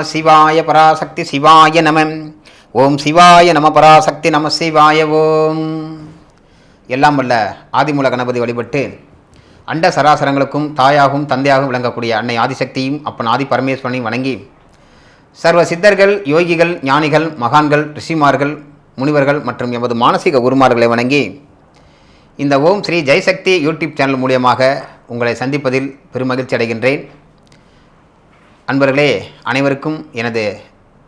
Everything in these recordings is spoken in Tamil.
நம சிவாய பராசக்தி சிவாய நம. ஓம் சிவாய நம பராசக்தி நம சிவாய ஓம். எல்லாம் வல்ல ஆதிமூல கணபதி வழிபட்டு அண்ட சராசரங்களுக்கும் தாயாகவும் தந்தையாகவும் விளங்கக்கூடிய அன்னை ஆதிசக்தியும் அப்பன் ஆதி பரமேஸ்வரனையும் வணங்கி சர்வ சித்தர்கள் யோகிகள் ஞானிகள் மகான்கள் ரிஷிமார்கள் முனிவர்கள் மற்றும் எமது மானசீக குருமார்களை வணங்கி இந்த ஓம் ஸ்ரீ ஜெயசக்தி யூடியூப் சேனல் மூலியமாக உங்களை சந்திப்பதில் பெருமகிழ்ச்சி அடைகின்றேன். அன்பர்களே அனைவருக்கும் எனது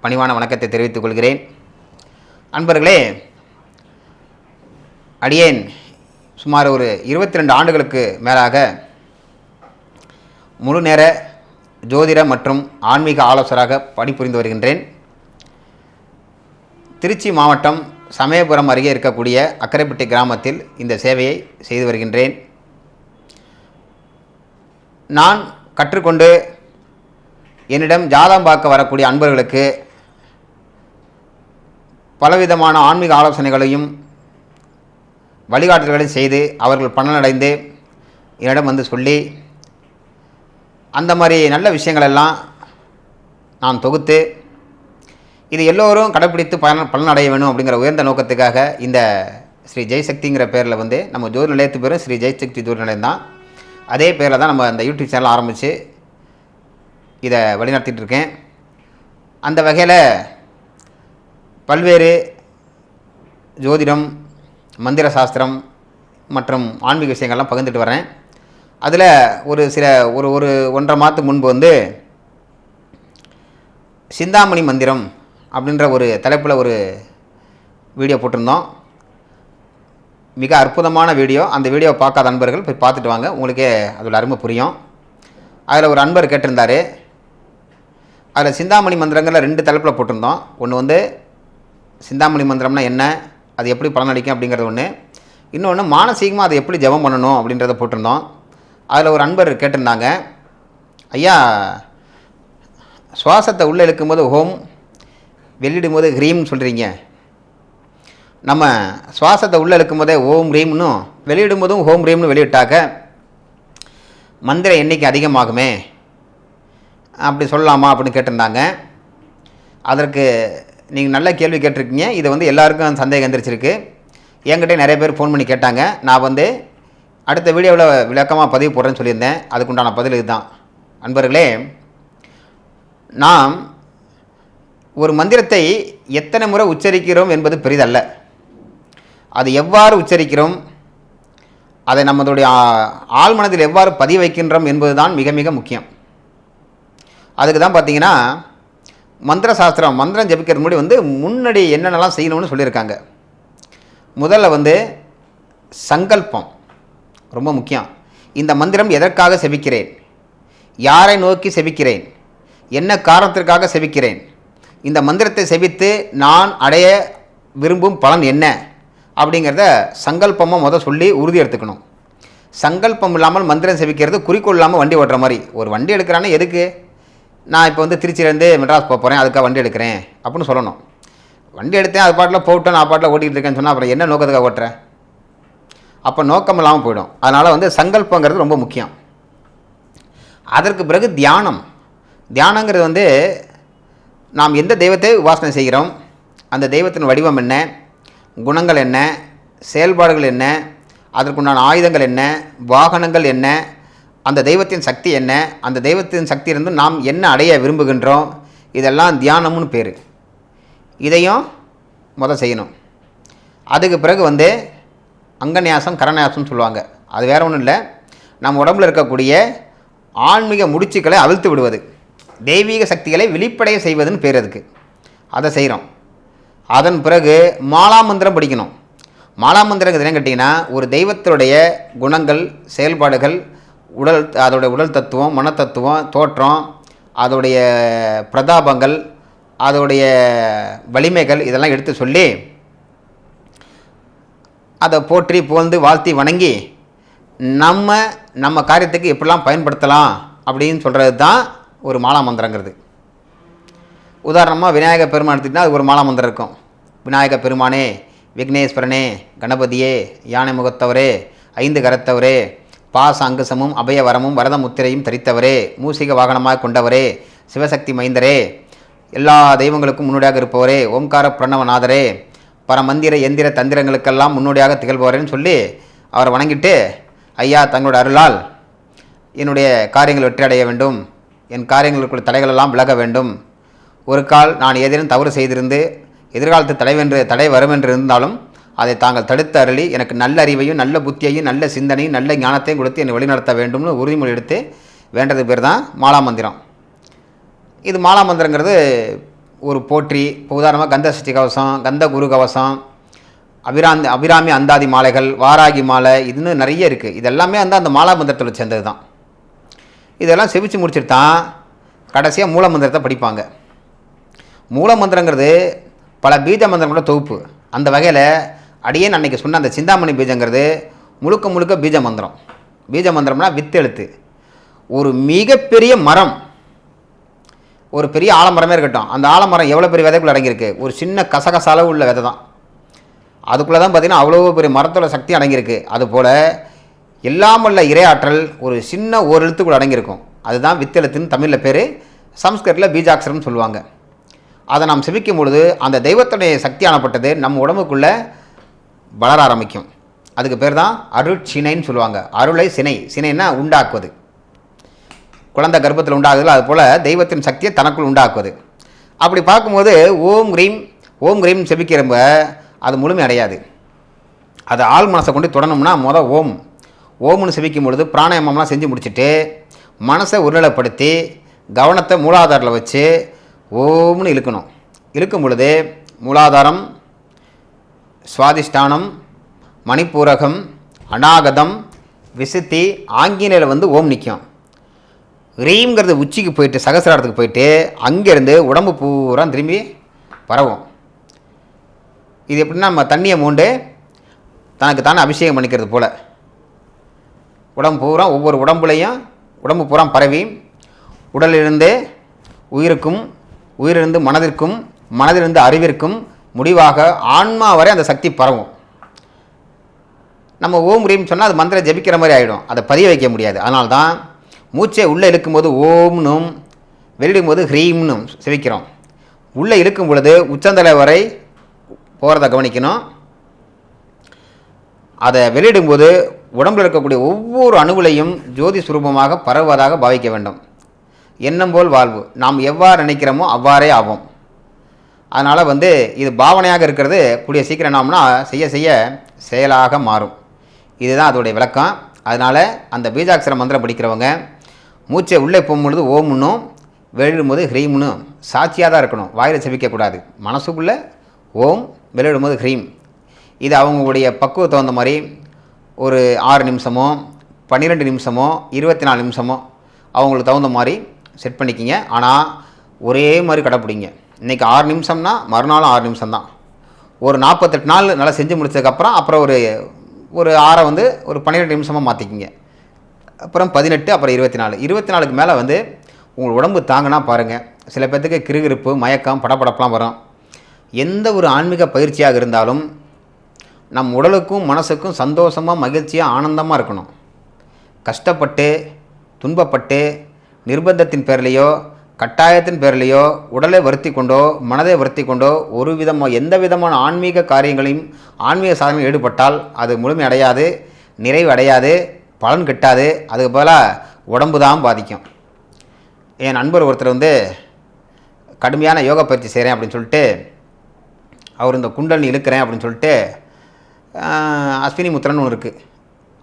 பணிவான வணக்கத்தை தெரிவித்துக் கொள்கிறேன். அன்பர்களே அடியேன் சுமார் ஒரு இருபத்தி ரெண்டு ஆண்டுகளுக்கு மேலாக முழு நேர ஜோதிட மற்றும் ஆன்மீக ஆலோசராக பணிபுரிந்து வருகின்றேன். திருச்சி மாவட்டம் சமயபுரம் அருகே இருக்கக்கூடிய அக்கரைப்பட்டி கிராமத்தில் இந்த சேவையை செய்து வருகின்றேன். நான் கற்றுக்கொண்டு என்னிடம் ஜாதகம் பார்க்க வரக்கூடிய அன்பர்களுக்கு பலவிதமான ஆன்மீக ஆலோசனைகளையும் வழிகாட்டல்களையும் செய்து அவர்கள் பலனடைந்து என்னிடம் வந்து சொல்லி அந்த மாதிரி நல்ல விஷயங்களெல்லாம் நான் தொகுத்து இது எல்லோரும் கடைப்பிடித்து பலன் பலனடைய வேணும் அப்படிங்கிற உயர்ந்த நோக்கத்துக்காக இந்த ஸ்ரீ ஜெய்சக்திங்கிற பேரில் வந்து நம்ம ஜோதி நிலையத்து பேரும் ஸ்ரீ ஜெய்சக்தி ஜோதி நிலையம் தான். அதே பேரில் தான் நம்ம அந்த யூடியூப் சேனல் ஆரம்பித்து இதை வழிநடத்திட்டு இருக்கேன் அந்த வகையில் பல்வேறு ஜோதிடம் மந்திர சாஸ்திரம் மற்றும் ஆன்மீக விஷயங்கள்லாம் பகிர்ந்துட்டு வரேன். அதில் ஒரு சில ஒரு ஒரு ஒன்றரை மாதத்துக்கு முன்பு வந்து சிந்தாமணி மந்திரம் அப்படின்ற ஒரு தலைப்பில் ஒரு வீடியோ போட்டிருந்தோம். மிக அற்புதமான வீடியோ. அந்த வீடியோவை பார்க்காத அன்பர்கள் போய் பார்த்துட்டு வாங்க. உங்களுக்கே அதோட அருமை புரியும். அதில் ஒரு அன்பர் கேட்டிருந்தார். அதில் சிந்தாமணி மந்திரங்களை ரெண்டு தலைப்பில் போட்டிருந்தோம். ஒன்று வந்து சிந்தாமணி மந்திரம்னா என்ன? அது எப்படி பலனளிக்கும் அப்படிங்கிறது ஒன்று இன்னொன்று மானசீகமாக அதை எப்படி ஜெபம் பண்ணணும் அப்படின்றத போட்டிருந்தோம். அதில் ஒரு அன்பர் கேட்டிருந்தாங்க. ஐயா சுவாசத்தை உள்ளே இழுக்கும்போது ஹோம் வெளியிடும்போது ஹ்ரீம் சொல்கிறீங்க நம்ம சுவாசத்தை உள்ளே இழுக்கும்போதே ஓம் ரீம்னும் வெளியிடும்போதும் ஹோம் ரீம்னு வெளியிட்டாக்க மந்திர எண்ணிக்கை அதிகமாகுமே. அப்படி சொல்லலாமா அப்படின்னு கேட்டிருந்தாங்க. அதற்கு நீங்கள் நல்ல கேள்வி கேட்டிருக்கீங்க. இதை வந்து எல்லாருக்கும் சந்தேகம் எந்திரிச்சிருக்கு. என்கிட்ட நிறைய பேர் ஃபோன் பண்ணி கேட்டாங்க. நான் வந்து அடுத்த வீடியோவில் விளக்கமாக பதிவு போடுறேன்னு சொல்லியிருந்தேன். அதுக்குண்டான பதில் இதுதான். அன்பர்களே நாம் ஒரு மந்திரத்தை எத்தனை முறை உச்சரிக்கிறோம் என்பது பெரிதல்ல. அது எவ்வாறு உச்சரிக்கிறோம்? அதை நம்மளுடைய ஆழ்மனதில் எவ்வாறு பதிய வைக்கின்றோம் என்பதுதான் மிக மிக முக்கியம். அதுக்கு தான் பார்த்தீங்கன்னா மந்திர சாஸ்திரம் மந்திரம் ஜபிக்கிற முன்னாடி வந்து முன்னாடி என்னென்னலாம் செய்யணும்னு சொல்லியிருக்காங்க. முதல்ல வந்து சங்கல்பம் ரொம்ப முக்கியம். இந்த மந்திரம் எதற்காக செபிக்கிறேன்? யாரை நோக்கி செபிக்கிறேன்? என்ன காரணத்திற்காக செபிக்கிறேன்? இந்த மந்திரத்தை செபித்து நான் அடைய விரும்பும் பலன் என்ன? அப்படிங்கிறத சங்கல்பமாக முதல் சொல்லி உறுதி எடுத்துக்கணும். சங்கல்பம் இல்லாமல் மந்திரம் செபிக்கிறது குறிக்கோள் இல்லாமல் வண்டி ஓட்டுற மாதிரி. ஒரு வண்டி எடுக்கிறானே எதுக்கு? நான் இப்போ வந்து திருச்சியிலேருந்து மெட்ராஸ் போக போகிறேன் அதுக்காக வண்டி எடுக்கிறேன் அப்படின்னு சொல்லணும். வண்டி எடுத்தேன் அது பாட்டில் போட்டேன் நான் பாட்டில் ஓட்டிகிட்டு இருக்கேன்னு சொன்னால் அப்புறம் என்ன நோக்கத்துக்காக ஓட்டுறேன் அப்போ நோக்கம் இல்லாமல் போயிடும். அதனால் வந்து சங்கல்பங்கிறது ரொம்ப முக்கியம். அதற்கு பிறகு தியானம். தியானங்கிறது வந்து நாம் எந்த தெய்வத்தை உபாசனை செய்கிறோம்? அந்த தெய்வத்தின் வடிவம் என்ன? குணங்கள் என்ன? செயல்பாடுகள் என்ன? அதற்குண்டான ஆயுதங்கள் என்ன? வாகனங்கள் என்ன? அந்த தெய்வத்தின் சக்தி என்ன? அந்த தெய்வத்தின் சக்தி இருந்து நாம் என்ன அடைய விரும்புகின்றோம்? இதெல்லாம் தியானம்னு பேர். இதையும் முதல் செய்யணும். அதுக்கு பிறகு வந்து அங்கநியாசம் கரநியாசம்னு சொல்லுவாங்க. அது வேறு ஒன்றும் இல்லை. நம்ம உடம்புல இருக்கக்கூடிய ஆன்மீக முடிச்சுக்களை அவிழ்த்து விடுவது. தெய்வீக சக்திகளை வெளிப்படைய செய்வதுன்னு பேர் அதுக்கு. அதை செய்கிறோம் அதன் பிறகு மாலாமந்திரம் படிக்கணும். மாலாமந்திரங்கிறது என்ன கேட்டிங்கன்னா ஒரு தெய்வத்தினுடைய குணங்கள் செயல்பாடுகள் உடல் அதோடைய உடல் தத்துவம் மனத்தத்துவம் தோற்றம் அதோடைய பிரதாபங்கள் அதோடைய வலிமைகள் இதெல்லாம் எடுத்து சொல்லி அதை போற்றி புகழ்ந்து வாழ்த்தி வணங்கி நம்ம நம்ம காரியத்துக்கு எப்படிலாம் பயன்படுத்தலாம் அப்படின்னு சொல்கிறது தான் ஒரு மாலா மந்திரங்கிறது. உதாரணமாக விநாயக பெருமான் எடுத்துக்கிட்டால் அது ஒரு மாலா மந்திரம் இருக்கும். விநாயக பெருமானே விக்னேஸ்வரனே கணபதியே யானை முகத்தவரே ஐந்து கரத்தவரே பாச அங்குசமும் அபயவரமும் வரத முத்திரையும் தரித்தவரே மூசிக வாகனமாக கொண்டவரே சிவசக்தி மைந்தரே எல்லா தெய்வங்களுக்கும் முன்னோடியாக இருப்பவரே ஓம்கார பிரணவநாதரே பரமந்திர எந்திர தந்திரங்களுக்கெல்லாம் முன்னோடியாக திகழ்பவரேன்னு சொல்லி அவரை வணங்கிட்டு ஐயா தங்களோட அருளால் என்னுடைய காரியங்கள் வெற்றி அடைய வேண்டும். என் காரியங்களுக்குள்ள தடைகளெல்லாம் விலக வேண்டும். ஒரு கால் நான் ஏதேனும் தவறு செய்திருந்து எதிர்காலத்து தடைவென்று தடை வரும் என்று இருந்தாலும் அதை தாங்கள் தடுத்து அருளி எனக்கு நல்ல அறிவையும் நல்ல புத்தியையும் நல்ல சிந்தனையும் நல்ல ஞானத்தையும் கொடுத்து என்னை வழிநடத்த வேண்டும்னு உறுதிமொழி எடுத்து வேண்டது பேர் தான் மாலா மந்திரம். இது மாலா மந்திரங்கிறது ஒரு போற்றி இப்போ உதாரணமாக கந்த சஷ்டி கவசம் கந்த குரு கவசம் அபிராந்தி அபிராமி அந்தாதி மாலைகள் வாராகி மாலை இதுன்னு நிறைய இருக்குது இதெல்லாமே வந்து அந்த மாலா மந்திரத்தில் சேர்ந்தது தான். இதெல்லாம் செவிச்சு முடிச்சுட்டு தான் கடைசியாக மூல மந்திரத்தை படிப்பாங்க. மூல மந்திரங்கிறது பல பீஜ மந்திரங்களோட தொகுப்பு. அந்த வகையில் அடியேன் அன்னைக்கு சொன்ன அந்த சிந்தாமணி பீஜங்கிறது முழுக்க முழுக்க பீஜ மந்திரம். பீஜ மந்திரம்னா வித்தெழுத்து ஒரு மிகப்பெரிய மரம். ஒரு பெரிய ஆலமரமே இருக்கட்டும். அந்த ஆலமரம் எவ்வளோ பெரிய விதைக்குள்ள அடங்கியிருக்கு? ஒரு சின்ன கசகச அளவு உள்ள விதை தான். அதுக்குள்ளே தான் பார்த்தீங்கன்னா அவ்வளோ பெரிய மரத்தோட சக்தி அடங்கியிருக்கு. அதுபோல் எல்லாம் உள்ள இரையாற்றல் ஒரு சின்ன ஒரு எழுத்துக்குள்ளே அடங்கியிருக்கும். அதுதான் வித்தெழுத்துன்னு தமிழில் பேர். சம்ஸ்கிருத்தில் பீஜாட்சரம்னு சொல்லுவாங்க. அதை நாம் செபிக்கும் பொழுது அந்த தெய்வத்துடைய சக்தி ஆனப்பட்டது நம்ம உடம்புக்குள்ளே வளர ஆரம்பிக்கும். அதுக்கு பேர் தான் அருட்சினைன்னு சொல்லுவாங்க. அருளை சினை சினைன்னா உண்டாக்குவது. குழந்தை கர்ப்பத்தில் உண்டாகுதுல அது போல் தெய்வத்தின் சக்தியை தனக்குள் உண்டாக்குவது. அப்படி பார்க்கும்போது ஓம் ரீம் ஓம் ரீம் செபிக்கிறப்ப அது முழுமை அடையாது. அது ஆள் மனசை கொண்டு தொடணும்னா மொதல் ஓம். ஓம்னு செபிக்கும் பொழுது பிராணாயாமம்லாம் செஞ்சு முடிச்சுட்டு மனசை உருளப்படுத்தி கவனத்தை மூலாதாரில் வச்சு ஓம்னு இழுக்கணும். இழுக்கும் பொழுது மூலாதாரம் சுவாதிஷ்டானம் மணிப்பூரகம் அநாகதம் விசுத்தி ஆங்கினையில் வந்து ஓம் நிற்கும் ரீம்ங்கிறது உச்சிக்கு போயிட்டு சகசிராரத்துக்கு போயிட்டு அங்கேருந்து உடம்பு பூரா திரும்பி பரவும். இது எப்படின்னா நம்ம தண்ணியை மூண்டு தனக்கு தானே அபிஷேகம் பண்ணிக்கிறது போல். உடம்பு பூரா ஒவ்வொரு உடம்புலையும் உடம்பு பூரா பரவி உடலிலிருந்து உயிருக்கும் உயிரிலிருந்து மனதிற்கும் மனதிலிருந்து அறிவிற்கும் முடிவாக ஆன்மா வரை அந்த சக்தி பரவும். நம்ம ஓம் ரீம் சொன்னால் அது மந்திரம் ஜபிக்கிற மாதிரி ஆகிடும் அதை பதிய வைக்க முடியாது. அதனால தான் மூச்சை உள்ளே இழுக்கும்போது ஓம்னும் வெளியிடும் போது ஹ்ரீம்னும் செவிக்கிறோம் உள்ளே இழுக்கும் பொழுது உச்சந்தலை வரை போகிறத கவனிக்கணும். அதை வெளியிடும்போது உடம்பில் இருக்கக்கூடிய ஒவ்வொரு அணுவிலையும் ஜோதி சுரூபமாக பரவுவதாக பாவிக்க வேண்டும். எண்ணம் போல் வாழ்வு. நாம் எவ்வாறு நினைக்கிறோமோ அவ்வாறே ஆகும் அதனால் வந்து இது பாவனையாக இருக்கிறது கூடிய சீக்கிரம் நாம்னா செய்ய செய்ய செயலாக மாறும். இதுதான் அதோடைய விளக்கம். அதனால் அந்த பீஜாட்சர மந்திரம் படிக்கிறவங்க மூச்சை உள்ளே போகும்பொழுது ஓம்னும் வெளியிடும்போது ஹ்ரீம்னு சாட்சியாக தான் இருக்கணும். வாயில் செவிக்கக்கூடாது மனசுக்குள்ளே ஓம் வெளியிடும்போது ஹ்ரீம். இது அவங்களுடைய பக்குவ தகுந்த மாதிரி ஒரு ஆறு நிமிஷமோ பன்னிரெண்டு நிமிஷமோ இருபத்தி நாலு நிமிஷமோ அவங்களுக்கு தகுந்த மாதிரி செட் பண்ணிக்கிங்க. ஆனால் ஒரே மாதிரி கடைப்பிடிங்க. இன்றைக்கி ஆறு நிமிஷம்னா மறுநாளும் ஆறு நிமிஷம் தான் ஒரு நாற்பத்தெட்டு நாள் நல்லா செஞ்சு முடிச்சதுக்கப்புறம் அப்புறம் ஒரு ஒரு ஆறை வந்து ஒரு பன்னிரெண்டு நிமிஷமாக மாற்றிக்கிங்க அப்புறம் பதினெட்டு அப்புறம் இருபத்தி நாலு இருபத்தி நாலுக்கு மேலே வந்து உங்கள் உடம்பு தாங்கினா பாருங்கள் சில பேர்த்துக்கு கிருகிருப்பு மயக்கம் படபடப்பெலாம் வரும். எந்த ஒரு ஆன்மீக பயிற்சியாக இருந்தாலும் நம் உடலுக்கும் மனசுக்கும் சந்தோஷமாக மகிழ்ச்சியாக ஆனந்தமாக இருக்கணும். கஷ்டப்பட்டு துன்பப்பட்டு நிர்பந்தத்தின் பேர்லேயோ கட்டாயத்தின் பேர்லேயோ உடலை வருத்தி கொண்டோ மனதை வருத்தி கொண்டோ ஒரு விதமாக எந்த விதமான ஆன்மீக காரியங்களையும் ஆன்மீக சாதனையில் ஈடுபட்டால் அது முழுமை அடையாது நிறைவு அடையாது பலன் கிட்டாது அதுக்கு பதிலாக உடம்பு தான் பாதிக்கும். என் நண்பர் ஒருத்தர் வந்து கடுமையான யோகா பயிற்சி செய்கிறேன் அப்படின்னு சொல்லிட்டு அவர் இந்த குண்டல் இழுக்கிறேன் அப்படின்னு சொல்லிட்டு அஸ்வினி முத்திரன்னு ஒன்று இருக்குது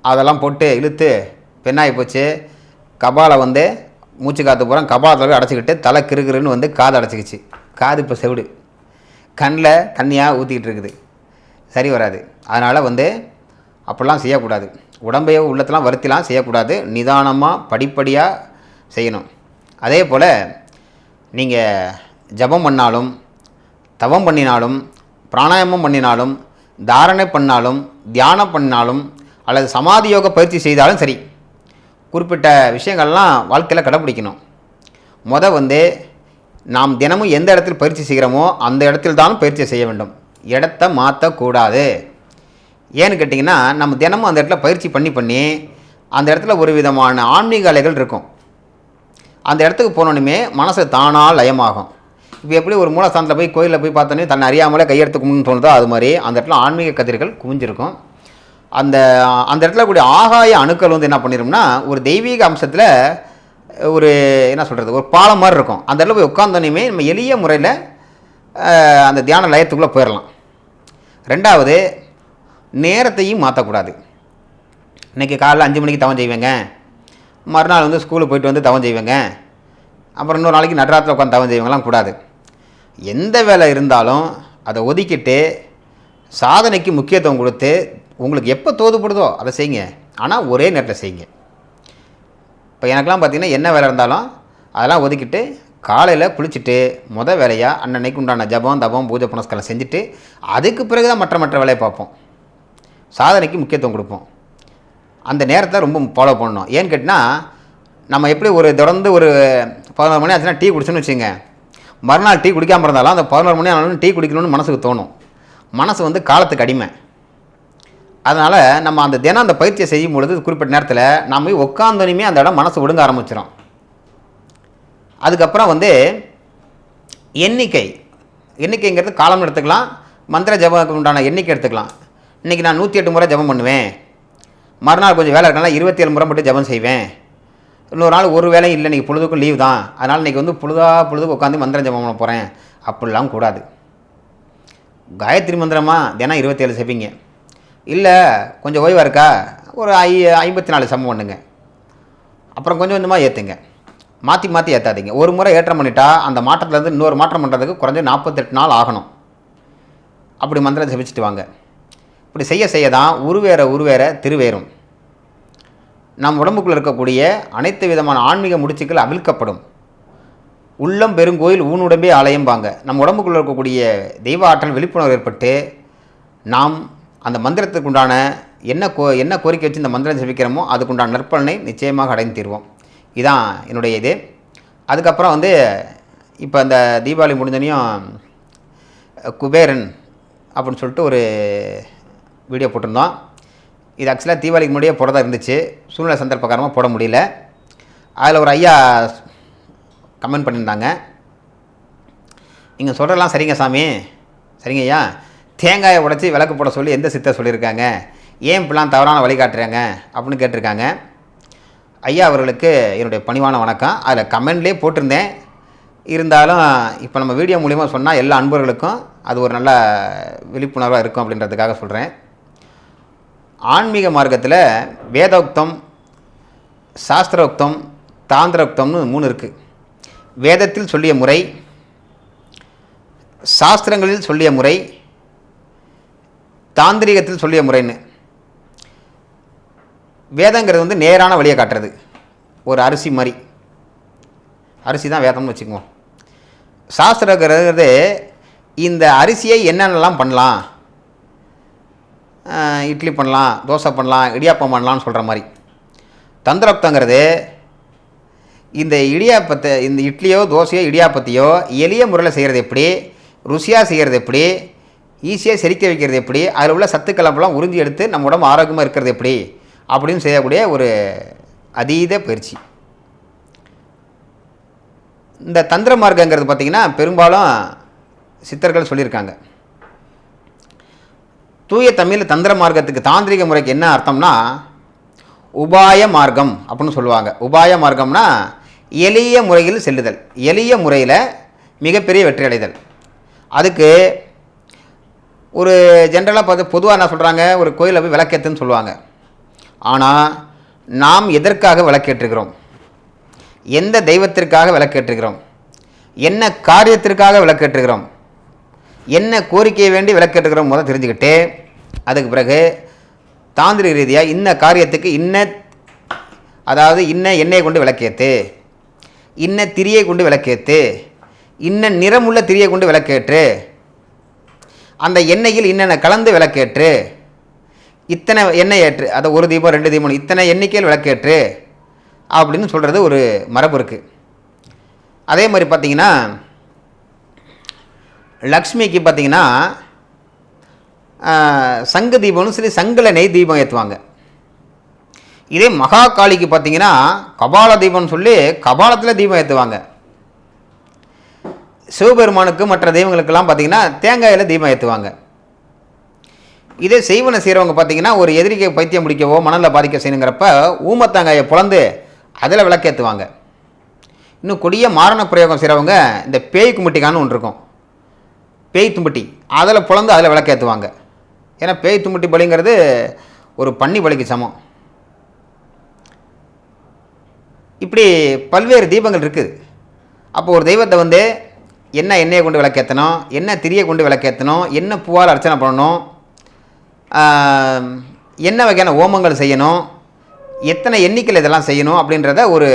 அதெல்லாம் போட்டு இழுத்து பெண்ணாகி போச்சு. கபாலை வந்து மூச்சு காற்று பூரா கபாலத்தில் அடைச்சிக்கிட்டு தலை கிறுகிறுன்னு வந்து காது அடைச்சிக்கிச்சு. காது இப்போ செவிடு. கண்ணில் தண்ணியாக ஊற்றிக்கிட்டு இருக்குது. சரி வராது. அதனால் வந்து அப்படிலாம் செய்யக்கூடாது. உடம்பையோ உள்ளத்தெலாம் வருத்திலாம் செய்யக்கூடாது. நிதானமாக படிப்படியாக செய்யணும். அதே போல் நீங்கள் ஜபம் பண்ணாலும் தவம் பண்ணினாலும் பிராணாயாமம் பண்ணினாலும் தாரணை பண்ணாலும் தியானம் பண்ணாலும் அல்லது சமாதி யோக பயிற்சி செய்தாலும் சரி. குறிப்பிட்ட விஷயங்கள்லாம் வாழ்க்கையில் கடைப்பிடிக்கணும். முத வந்து நாம் தினமும் எந்த இடத்தில் பயிற்சி செய்கிறோமோ அந்த இடத்தில் தான் பயிற்சி செய்ய வேண்டும். இடத்த மாற்றக்கூடாது. ஏன்னு கேட்டிங்கன்னா நம்ம தினமும் அந்த இடத்துல பயிற்சி பண்ணி பண்ணி அந்த இடத்துல ஒரு விதமான ஆன்மீக அலைகள் இருக்கும். அந்த இடத்துக்கு போனோடனே மனசு தானாக லயமாகும். இப்போ எப்படி ஒரு மூலஸ்தானத்தில் போய் கோயிலில் போய் பார்த்தோன்னே தன்னை அறியாமலே கையெடுத்து கும்பின்னு தோணுதோ அது மாதிரி அந்த இடத்துல ஆன்மீக கதிர்கள் குவிஞ்சிருக்கும். அந்த அந்த இடத்துல கூடிய ஆகாய அணுக்கள் வந்து என்ன பண்ணிடும்னா ஒரு தெய்வீக அம்சத்தில் ஒரு என்ன சொல்கிறது ஒரு பாலம் மாதிரி இருக்கும். அந்த இடத்துல போய் உட்காந்தோனையுமே நம்ம எளிய முறையில் அந்த தியான லயத்துக்குள்ளே போயிடலாம் ரெண்டாவது நேரத்தையும் மாற்றக்கூடாது இன்றைக்கி காலைல அஞ்சு மணிக்கு தவம் செய்வேங்க. மறுநாள் வந்து ஸ்கூலுக்கு போயிட்டு வந்து தவம் செய்வேங்க. அப்புறம் இன்னொரு நாளைக்கு நடுராத்தில் உட்காந்து தவம் செய்வங்கலாம் கூடாது. எந்த வேலை இருந்தாலும் அதை ஒதுக்கிட்டு சாதனைக்கு முக்கியத்துவம் கொடுத்து உங்களுக்கு எப்போ தோதுப்படுதோ அதை செய்யுங்க. ஆனால் ஒரே நேரத்தில் செய்யுங்க. இப்போ எனக்கெலாம் பார்த்தீங்கன்னா என்ன வேலை இருந்தாலும் அதெல்லாம் ஒதுக்கிட்டு காலையில் குளிச்சுட்டு முத வேலையாக அன்னன்னைக்கு உண்டான ஜபம் தபம் பூஜை புனஸ்காரம் செஞ்சுட்டு அதுக்கு பிறகு தான் மற்ற மற்ற வேலையை பார்ப்போம். சாதனைக்கு முக்கியத்துவம் கொடுப்போம். அந்த நேரத்தை ரொம்ப ஃபாலோ பண்ணணும். ஏன்னு கேட்டால் நம்ம எப்படி ஒரு தொடர்ந்து ஒரு பதினோரு மணி ஆச்சுன்னா டீ குடிச்சோன்னு வச்சுங்க மறுநாள் டீ குடிக்காமல் இருந்தாலும் அந்த பதினோரு மணி ஆனாலும் டீ குடிக்கணும்னு மனசுக்கு தோணும். மனசு வந்து காலத்துக்கு அடிமை. அதனால் நம்ம அந்த தினம் அந்த பயிற்சியை செய்யும் பொழுது குறிப்பிட்ட நேரத்தில் நம்ம போய் உட்காந்தோனையுமே அந்த இடம் மனசு ஒடுங்க ஆரம்பிச்சிடும் அதுக்கப்புறம் வந்து எண்ணிக்கை. எண்ணிக்கைங்கிறது காலம் எடுத்துக்கலாம். மந்திர ஜபம் உண்டான எண்ணிக்கை எடுத்துக்கலாம். இன்றைக்கி நான் நூற்றி எட்டு முறை ஜபம் பண்ணுவேன். மறுநாள் கொஞ்சம் வேலை இருக்கனால இருபத்தி ஏழு முறை மட்டும் ஜபம் செய்வேன். இன்னொரு நாள் ஒரு வேலையும் இல்லை இன்றைக்கி பொழுதுக்கும் லீவ் தான். அதனால் இன்றைக்கி வந்து பொழுதா பொழுதுக்கு உட்காந்து மந்திரம் ஜபம் பண்ண போகிறேன் அப்படிலாம் கூடாது. காயத்ரி மந்திரமாக தினம் இருபத்தேழு செய்வீங்க இல்லை கொஞ்சம் ஓய்வாக இருக்கா? ஒரு ஐ ஐம்பத்தி நாலு சமம் பண்ணுங்க. அப்புறம் கொஞ்சம் கொஞ்சமாக ஏற்றுங்க மாற்றி மாற்றி ஏற்றாதீங்க ஒரு முறை ஏற்றம் பண்ணிட்டா அந்த மாற்றத்துலேருந்து இன்னொரு மாற்றம் பண்ணுறதுக்கு குறைஞ்ச நாற்பத்தெட்டு நாள் ஆகணும். அப்படி மந்திரம் ஜபிச்சுட்டு வாங்க. இப்படி செய்ய செய்ய தான் உருவேற உருவேற திருவேறும். நம் உடம்புக்குள்ளே இருக்கக்கூடிய அனைத்து விதமான ஆன்மீக முடிச்சுக்கள் அவிழ்க்கப்படும். உள்ளம் பெருங்கோயில் ஊனுடம்பே ஆலயம்பாங்க. நம்ம உடம்புக்குள்ளே இருக்கக்கூடிய தெய்வ ஆற்றல் விழிப்புணர்வு ஏற்பட்டு நாம் அந்த மந்திரத்துக்கு உண்டான என்ன கோ என்ன கோரிக்கை வச்சு இந்த மந்திரம் ஜெபிக்கிறோமோ அதுக்குண்டான நற்பலனை நிச்சயமாக அடைந்து தீர்வோம். இதான் என்னுடைய இது. அதுக்கப்புறம் வந்து இப்போ இந்த தீபாவளி முடிஞ்சனையும் குபேரன் அப்படின்னு சொல்லிட்டு ஒரு வீடியோ போட்டிருந்தோம். இது ஆக்சுவலாக தீபாவளிக்கு முன்னாடியே போடதான் இருந்துச்சு. சூழ்நிலை சந்தர்ப்பகாரமாக போட முடியல. அதில் ஒரு ஐயா கமெண்ட் பண்ணியிருந்தாங்க. நீங்கள் சொல்கிறலாம் சரிங்க சாமி. சரிங்க ஐயா. தேங்காயை உடைச்சி விளக்கு போட சொல்லி எந்த சித்தர் சொல்லியிருக்காங்க? ஏன் இப்படிலாம் தவறான வழிகாட்டுறாங்க? அப்படின்னு கேட்டிருக்காங்க. ஐயா அவர்களுக்கு என்னுடைய பணிவான வணக்கம். அதில் கமெண்ட்லேயே போட்டிருந்தேன். இருந்தாலும் இப்போ நம்ம வீடியோ மூலிமா சொன்னால் எல்லா அன்பர்களுக்கும் அது ஒரு நல்ல விழிப்புணர்வாக இருக்கும் அப்படின்றதுக்காக சொல்கிறேன் ஆன்மீக மார்க்கத்தில் வேதோக்தம் சாஸ்திரோக்தம் தாந்திரோக்தம்னு மூணு இருக்குது வேதத்தில் சொல்லிய முறை சாஸ்திரங்களில் சொல்லிய முறை தாந்திரிகத்தில் சொல்லிய முறைன்னு. வேதங்கிறது வந்து நேரான வழியை காட்டுறது. ஒரு அரிசி மாதிரி. அரிசி தான் வேதம்னு வச்சுக்குவோம். சாஸ்திரங்கிறது இந்த அரிசியை என்னென்னலாம் பண்ணலாம்? இட்லி பண்ணலாம் தோசை பண்ணலாம் இடியாப்பம் பண்ணலாம்னு சொல்கிற மாதிரி. தந்திரோக்தங்கிறது இந்த இடியாப்பத்தை இந்த இட்லியோ தோசையோ இடியாப்பத்தையோ எளிய முறையில் செய்கிறது எப்படி? ருசியாக செய்கிறது எப்படி? ஈஸியாக செரிக்க வைக்கிறது எப்படி? அதில் உள்ள சத்துக்களப்பெல்லாம் உறிஞ்சி எடுத்து நம்ம உடம்பு ஆரோக்கியமாக இருக்கிறது எப்படி? அப்படின்னு செய்யக்கூடிய ஒரு அதீத பயிற்சி. இந்த தந்திர மார்க்கங்கிறது பார்த்திங்கன்னா பெரும்பாலும் சித்தர்கள் சொல்லியிருக்காங்க. தூய தமிழ் தந்திர மார்க்கத்துக்கு தாந்திரிக முறைக்கு என்ன அர்த்தம்னா உபாய மார்க்கம் அப்படின்னு சொல்லுவாங்க. உபாய மார்க்கம்னா எளிய முறையில் செல்லுதல். எளிய முறையில் மிகப்பெரிய வெற்றி அடைதல் அதுக்கு ஒரு ஜென்ரலாக பார்த்து பொதுவாக என்ன சொல்கிறாங்க ஒரு கோயிலில் போய் விளக்கேற்றுன்னு சொல்லுவாங்க. ஆனால் நாம் எதற்காக விளக்கேற்றுகிறோம்? எந்த தெய்வத்திற்காக விளக்கேற்றுகிறோம்? என்ன காரியத்திற்காக விளக்கேற்றுகிறோம்? என்ன கோரிக்கையை வேண்டி விளக்கேற்றுகிறோம் முதல் தெரிஞ்சுக்கிட்டு அதுக்கு பிறகு தாந்திரிக ரீதியாக இன்ன காரியத்துக்கு இன்ன அதாவது இன்ன எண்ணெயை கொண்டு விளக்கேற்று இன்ன திரியை கொண்டு விளக்கேற்று இன்ன நிறமுள்ள திரியை கொண்டு விளக்கேற்று அந்த எண்ணெயில் இன்னென்ன கலந்து விளக்கேற்று? இத்தனை எண்ணெய் ஏற்று அதை ஒரு தீபம் ரெண்டு தீபம் இத்தனை எண்ணிக்கையில் விளக்கேற்று அப்படின்னு சொல்கிறது ஒரு மரபு இருக்குது அதே மாதிரி பார்த்தீங்கன்னா லக்ஷ்மிக்கு பார்த்தீங்கன்னா சங்கு தீபம்னு சொல்லி சங்கில் நெய் தீபம் ஏற்றுவாங்க இதே மகா காளிக்கு பார்த்தீங்கன்னா கபால தீபம்னு சொல்லி கபாலத்தில் தீபம் ஏற்றுவாங்க சிவபெருமானுக்கு மற்ற தெய்வங்களுக்கெல்லாம் பார்த்தீங்கன்னா தேங்காயில் தீபம் ஏற்றுவாங்க இதே செய்வனை செய்கிறவங்க பார்த்தீங்கன்னா ஒரு எதிரிக்கை பைத்தியம் பிடிக்கவோ மணலில் பாதிக்க செய்யணுங்கிறப்ப ஊமத்தாங்காயை புலந்து அதில் விளக்கேற்றுவாங்க இன்னும் கொடிய மாரண பிரயோகம் செய்கிறவங்க இந்த பேய் கும்பிட்டிக்கான்னு ஒன்று இருக்கும். பேய் தும்பட்டி அதில் புலந்து அதில் விளக்கேற்றுவாங்க ஏன்னா பேய் தும்பட்டி பலிங்கிறது ஒரு பன்னி பலிக்கு சமம். இப்படி பல்வேறு தீபங்கள் இருக்குது. அப்போ ஒரு தெய்வத்தை வந்து என்ன எண்ணெயை கொண்டு விளக்கேற்றணும் என்ன திரியை கொண்டு விளக்கேற்றணும் என்ன பூவால் அர்ச்சனை பண்ணணும்? என்ன வகையான ஓமங்கள் செய்யணும்? எத்தனை எண்ணிக்கையில் இதெல்லாம் செய்யணும்? அப்படின்றத ஒரு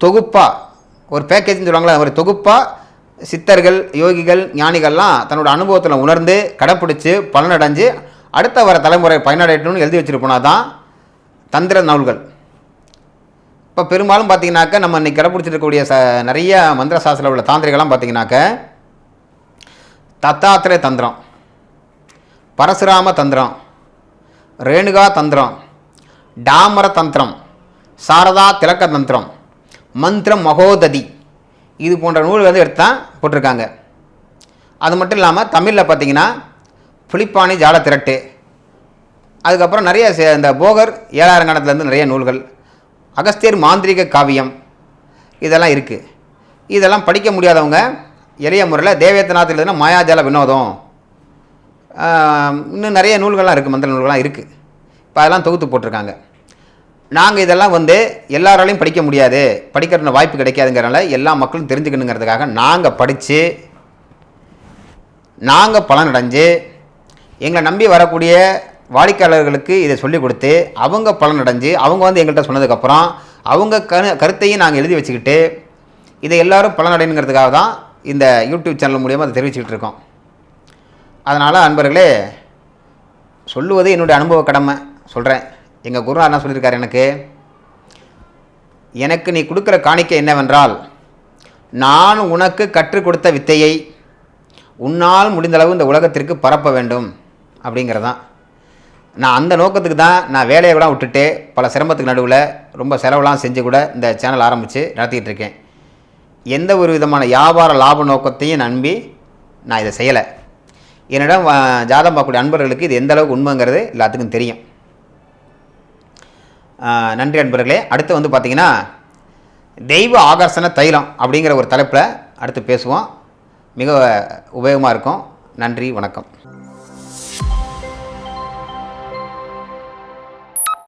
தொகுப்பாக ஒரு பேக்கேஜ்னு சொல்லுவாங்களா ஒரு தொகுப்பாக சித்தர்கள் யோகிகள் ஞானிகள்லாம் தன்னோட அனுபவத்தில் உணர்ந்து கடைப்பிடிச்சி பலனடைஞ்சு அடுத்த வர தலைமுறை பயனடையணும்னு எழுதி வச்சுட்டு தான் தந்திர நூல்கள். இப்போ பெரும்பாலும் பார்த்தீங்கன்னாக்க நம்ம இன்றைக்கி கடைப்பிடிச்சிருக்கக்கூடிய ச நிறைய மந்திர சாஸ்திரம் உள்ள தாந்திரிகள்லாம் பார்த்தீங்கன்னாக்க தத்தாத்திரே தந்திரம் பரசுராம தந்திரம் ரேணுகா தந்திரம் டாமர தந்திரம் சாரதா திலக்க தந்திரம் மந்திரம் மகோததி இது போன்ற நூல்கள் வந்து எடுத்து தான் போட்டிருக்காங்க. அது மட்டும் இல்லாமல் தமிழில் பார்த்தீங்கன்னா புளிப்பானி ஜால திரட்டு அதுக்கப்புறம் நிறைய சே- இந்த போகர் ஏழாயிரம் கணத்துலேருந்து நிறைய நூல்கள் அகஸ்தியர் மாந்திரிக காவியம். இதெல்லாம் இருக்குது இதெல்லாம் படிக்க முடியாதவங்க எளிய முறையில் தேவேத்தநாத்தில் எழுதின மாயாஜால வினோதம். இன்னும் நிறைய நூல்கள்லாம் இருக்குது மந்திர நூல்கள்லாம் இருக்குது இப்போ அதெல்லாம் தொகுத்து போட்டிருக்காங்க. நாங்கள் இதெல்லாம் வந்து எல்லாராலையும் படிக்க முடியாது. படிக்கிற வாய்ப்பு கிடைக்காதுங்கிறனால எல்லா மக்களும் தெரிஞ்சுக்கணுங்கிறதுக்காக நாங்கள் படித்து நாங்கள் பலனடைஞ்சு எங்களை நம்பி வரக்கூடிய வாடிக்கையாளர்களுக்கு இதை சொல்லிக் கொடுத்து அவங்க பலனடைஞ்சு அவங்க வந்து எங்கள்கிட்ட சொன்னதுக்கப்புறம் அவங்க கரு கருத்தையும் நாங்கள் எழுதி வச்சுக்கிட்டு இதை எல்லோரும் பலனடையணுங்கிறதுக்காக தான் இந்த யூடியூப் சேனல் மூலியமாக அதை தெரிவிச்சுக்கிட்டு இருக்கோம். அதனால் அன்பர்களே சொல்லுவது என்னுடைய அனுபவ கடமை. சொல்கிறேன் எங்கள் குரு என்ன சொல்லியிருக்காரு எனக்கு எனக்கு நீ கொடுக்குற காணிக்கை என்னவென்றால் நான் உனக்கு கற்றுக் கொடுத்த வித்தையை உன்னால் முடிந்தளவு இந்த உலகத்திற்கு பரப்ப வேண்டும். அப்படிங்கிறதான். நான் அந்த நோக்கத்துக்கு தான் நான் வேலையை கூட விட்டுட்டு பல சிரமத்துக்கு நடுவில் ரொம்ப செலவெல்லாம் செஞ்சு கூட இந்த சேனல் ஆரம்பித்து நடத்திக்கிட்டு இருக்கேன். எந்த ஒரு விதமான வியாபார லாப நோக்கத்தையும் நம்பி நான் இதை செய்யலை. என்னிடம் ஜாதம் ஜாதகம் பார்க்கக்கூடிய அன்பர்களுக்கு இது எந்த அளவுக்கு உண்மைங்கிறது எல்லாத்துக்கும் தெரியும். நன்றி அன்பர்களே. அடுத்து வந்து பார்த்திங்கன்னா தெய்வ ஆகர்ஷண தைலம் அப்படிங்கிற ஒரு தலைப்பில் அடுத்து பேசுவோம். மிக உபயோகமாக இருக்கும். நன்றி வணக்கம்.